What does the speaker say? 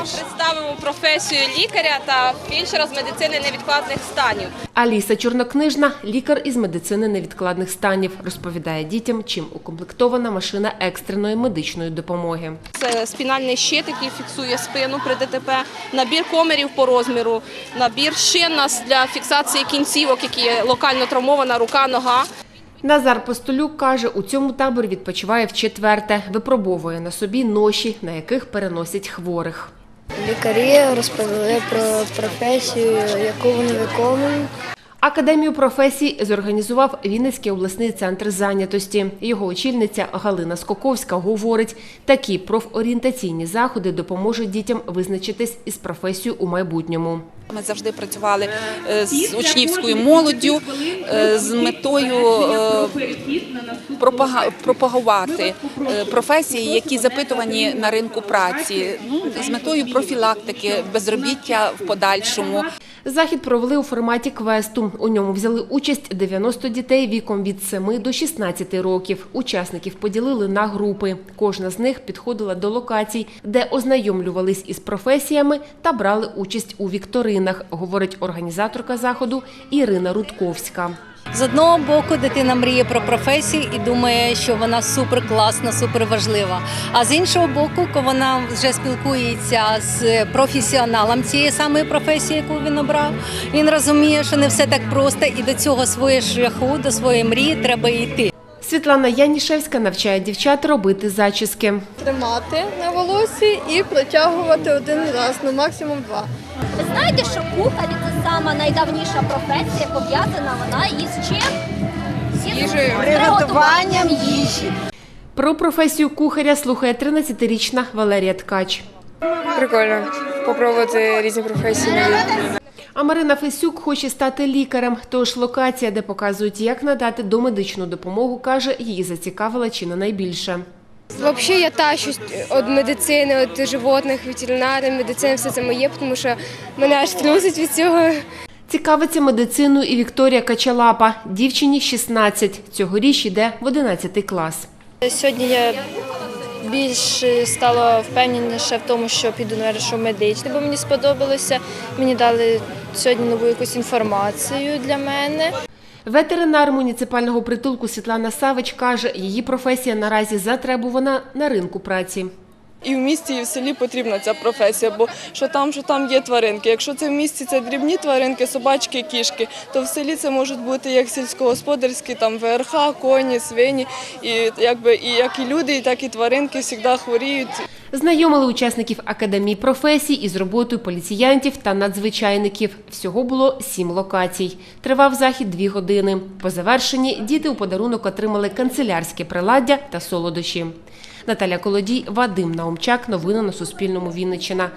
Представимо професію лікаря та фельдшера з медицини невідкладних станів. Аліса Чорнокнижна – лікар із медицини невідкладних станів. Розповідає дітям, чим укомплектована машина екстреної медичної допомоги. Це спінальний щит, який фіксує спину при ДТП, набір комерів по розміру, набір шин для фіксації кінцівок, які є локально травмована рука, нога. Назар Постолюк каже, у цьому таборі відпочиває вчетверте, випробовує на собі ноші, на яких переносять хворих. Лікарі розповіли про професію, яку вони виконують. Академію професій зорганізував Вінницький обласний центр зайнятості. Його очільниця Галина Скоковська говорить, такі профорієнтаційні заходи допоможуть дітям визначитись із професією у майбутньому. Ми завжди працювали е, з учнівською молоддю е, з метою е, пропагувати професії, які запитувані на ринку праці, ну, з метою профілактики безробіття в подальшому. Захід провели у форматі квесту. У ньому взяли участь 90 дітей віком від 7 до 16 років. Учасників поділили на групи. Кожна з них підходила до локацій, де ознайомлювались із професіями та брали участь у вікторинах, говорить організаторка заходу Ірина Рудковська. З одного боку, дитина мріє про професію і думає, що вона супер класна, супер важлива. А з іншого боку, коли вона вже спілкується з професіоналом цієї самої професії, яку він обрав, він розуміє, що не все так просто, і до цього своєї шляху, до своєї мрії треба йти. Світлана Янішевська навчає дівчат робити зачіски. Тримати на волосі і протягувати один раз, ну максимум два. Ви знаєте, що кухар це сама найдавніша професія, пов'язана вона із чим? З приготуванням їжі. Про професію кухаря слухає 13-річна Валерія Ткач. Прикольно попробувати різні професії. А Марина Фесюк хоче стати лікарем. Тож локація, де показують, як надати домедичну допомогу, каже, її зацікавила чи не найбільше. Взагалі я тащусь від медицини, від животних, ветеринарів, медицини, все це моє, тому що мене аж трусить від цього. Цікавиться медициною і Вікторія Качалапа. Дівчині 16. Цьогоріч йде в 11 клас. Сьогодні я більш стала впевненіше в тому, що піду на що медичне, бо мені сподобалося. Мені дали сьогодні нову якусь інформацію для мене. Ветеринар муніципального притулку Світлана Савич каже, її професія наразі затребувана на ринку праці. І в місті, і в селі потрібна ця професія, бо що там, що там є тваринки. Якщо це в місті це дрібні тваринки, собачки, кішки, то в селі це можуть бути як сільськогосподарські, там ВРХ, коні, свині, і якби і як і люди, так і тваринки завжди хворіють. Знайомили учасників академії професій із роботою поліціянтів та надзвичайників. Всього було сім локацій. Тривав захід дві години. По завершенні діти у подарунок отримали канцелярське приладдя та солодощі. Наталя Колодій, Вадим Наумчак. Новини на Суспільному. Вінниччина.